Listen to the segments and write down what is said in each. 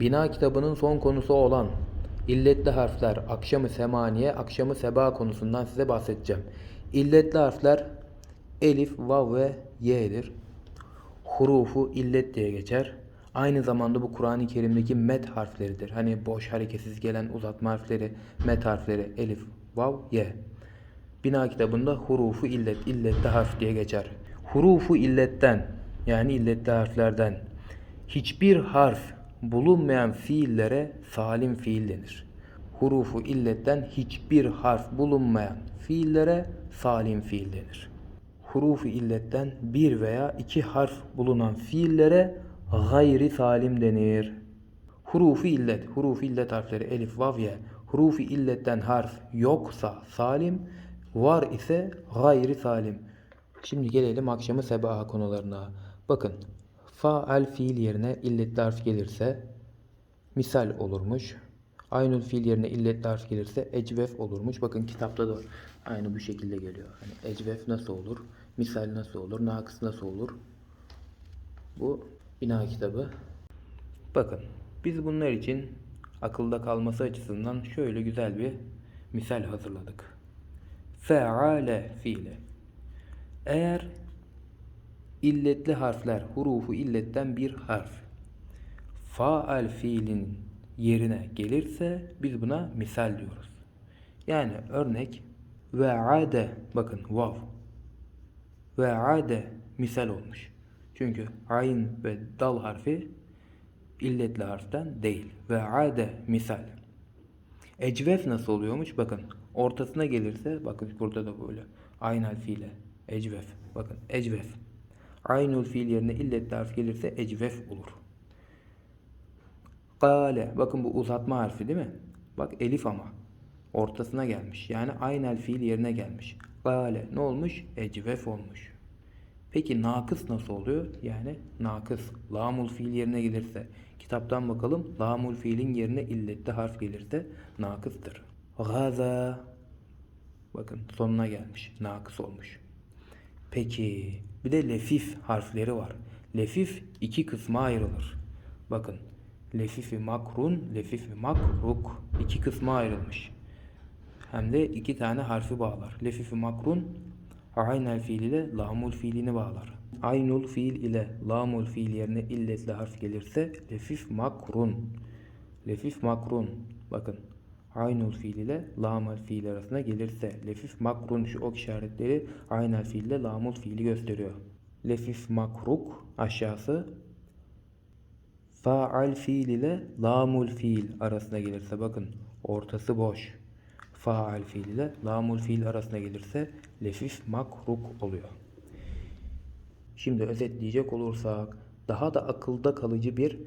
Bina kitabının son konusu olan illetli harfler, akşamı semaniye, akşamı seba konusundan size bahsedeceğim. İlletli harfler elif, vav ve y'dir. Hurufu illet diye geçer. Aynı zamanda bu Kur'an-ı Kerim'deki met harfleridir. Hani boş hareketsiz gelen uzatma harfleri, met harfleri elif, vav, ye. Bina kitabında hurufu illet, illetli harf diye geçer. Hurufu illetten yani illetli harflerden hiçbir harf bulunmayan fiillere salim fiil denir. Hurufu illetten hiçbir harf bulunmayan fiillere salim fiil denir. Hurufu illetten bir veya iki harf bulunan fiillere gayri salim denir. Hurufu illet, hurufu illet harfleri elif, vav, ye. Hurufu illetten harf yoksa salim, var ise gayri salim. Şimdi gelelim akşamı sebaha konularına. Bakın, faal fiil yerine illetli harf gelirse misal olurmuş. Aynül fiil yerine illetli harf gelirse ecvef olurmuş. Bakın kitapta da aynı bu şekilde geliyor. Hani ecvef nasıl olur? Misal nasıl olur? Nakıs nasıl olur? Bu bina kitabı. Bakın biz bunlar için akılda kalması açısından şöyle güzel bir misal hazırladık. Feale fiili. Eğer illetli harfler hurufu illetten bir harf faal fiilin yerine gelirse biz buna misal diyoruz. Yani örnek ve ade bakın vav ve ade misal olmuş. Çünkü ayn ve dal harfi illetli harften değil. Ve ade misal. Ecvef nasıl oluyormuş? Bakın ortasına gelirse bakın burada da böyle. Ayn harfiyle ecvef. Bakın ecvef. Aynul fiil yerine illetli harf gelirse ecvef olur. Kale. Bakın bu uzatma harfi değil mi? Bak elif ama. Ortasına gelmiş. Yani aynel fiil yerine gelmiş. Kale. Ne olmuş? Ecvef olmuş. Peki nakıs nasıl oluyor? Yani nakıs. Lamul fiil yerine gelirse. Kitaptan bakalım. Lamul fiilin yerine illetli harf gelirse nakıstır. Gaza. Bakın sonuna gelmiş. Nakıs olmuş. Peki bir de lefif harfleri var. Lefif iki kısma ayrılır. Bakın lefifi makrun, lefifi makruk iki kısma ayrılmış. Hem de iki tane harfi bağlar. Lefifi makrun aynel fiil ile lamul fiilini bağlar. Aynul fiil ile lamul fiil yerine illetli harf gelirse lefif makrun. Lefif makrun. Bakın aynul fiil ile lamul fiil arasında gelirse lefif makrun şu ok işaretleri aynel fiil ile lamul fiili gösteriyor. Lefif makruk aşağısı faal fiil ile lamul fiil arasında gelirse bakın ortası boş. Faal fiil ile lamul fiil arasında gelirse lefif makruk oluyor. Şimdi özetleyecek olursak daha da akılda kalıcı bir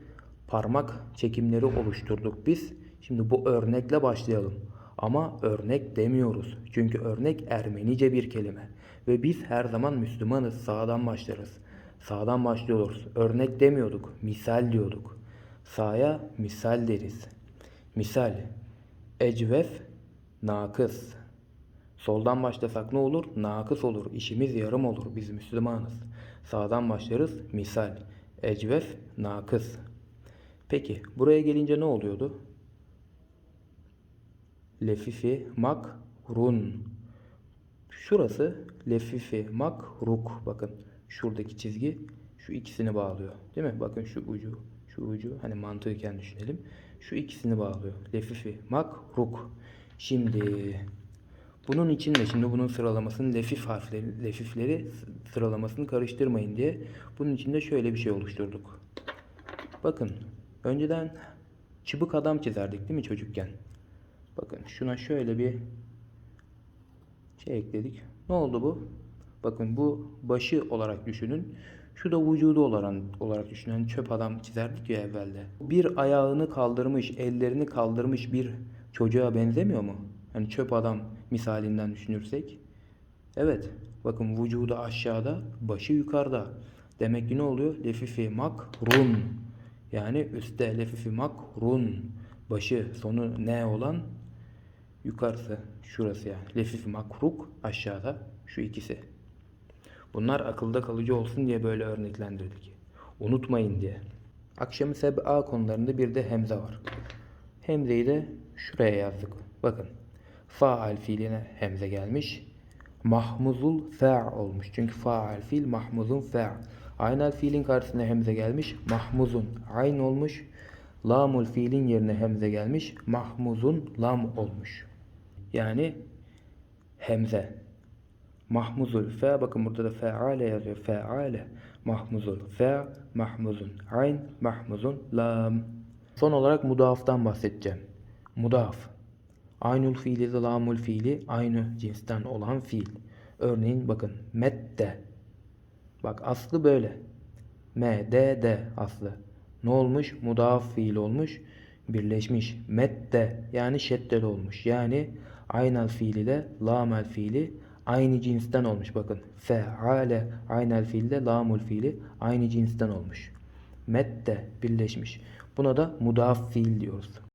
parmak çekimleri oluşturduk biz. Şimdi bu örnekle başlayalım. Ama örnek demiyoruz. Çünkü örnek Ermenice bir kelime. Ve biz her zaman Müslümanız. Sağdan başlarız. Sağdan başlıyoruz. Örnek demiyorduk. Misal diyorduk. Sağa misal deriz. Misal. Ecvef nakıs. Soldan başlasak ne olur? Nakıs olur. İşimiz yarım olur. Biz Müslümanız. Sağdan başlarız. Misal. Ecvef nakıs. Peki buraya gelince ne oluyordu? Lefifi mak run. Şurası lefifi mak ruk. Bakın şuradaki çizgi şu ikisini bağlıyor. Değil mi? Bakın şu ucu, şu ucu hani mantıken düşünelim. Şu ikisini bağlıyor. Lefifi mak ruk. Şimdi bunun için de şimdi bunun sıralamasını lefif harfleri, lefifleri sıralamasını karıştırmayın diye bunun için de şöyle bir şey oluşturduk. Bakın önceden çıbık adam çizerdik değil mi çocukken? Bakın şuna şöyle bir şey ekledik. Ne oldu bu? Bakın bu başı olarak düşünün. Şu da vücudu olarak, olarak düşünün. Çöp adam çizerdik ya evvelde. Bir ayağını kaldırmış, ellerini kaldırmış bir çocuğa benzemiyor mu? Hani çöp adam misalinden düşünürsek. Evet. Bakın vücudu aşağıda, başı yukarıda. Demek ki ne oluyor? Lefifi makrun. Yani üstte lefifi makrun. Başı sonu ne olan? Yukarısı şurası yani. Lefifi makruk aşağıda şu ikisi. Bunlar akılda kalıcı olsun diye böyle örneklendirdik. Unutmayın diye. Akşamı seb'a konularında bir de hemze var. Hemzeyi de şuraya yazdık. Bakın. Faal fiiline hemze gelmiş. Mahmuzul fa' olmuş. Çünkü faal fiil mahmuzun fa'. Aynel fiilin karşısına hemze gelmiş. Mahmuzun ayn olmuş. Lamul fiilin yerine hemze gelmiş. Mahmuzun lam olmuş. Yani hemze. Mahmuzul fe bakın burada da feale yazıyor. Feale. Mahmuzul fe mahmuzun ayn mahmuzun lam. Son olarak mudaftan bahsedeceğim. Mudaf. Aynul fiili lamul fiili aynı cinsten olan fiil. Örneğin bakın mette. Bak aslı böyle. M, D, D aslı. Ne olmuş? Mudaf fiil olmuş. Birleşmiş. Mette yani şeddeli olmuş. Yani aynel fiili de lamel fiili aynı cinsten olmuş. Bakın. Feale aynel fiili de lamul fiili aynı cinsten olmuş. Mette birleşmiş. Buna da mudaf fiil diyoruz.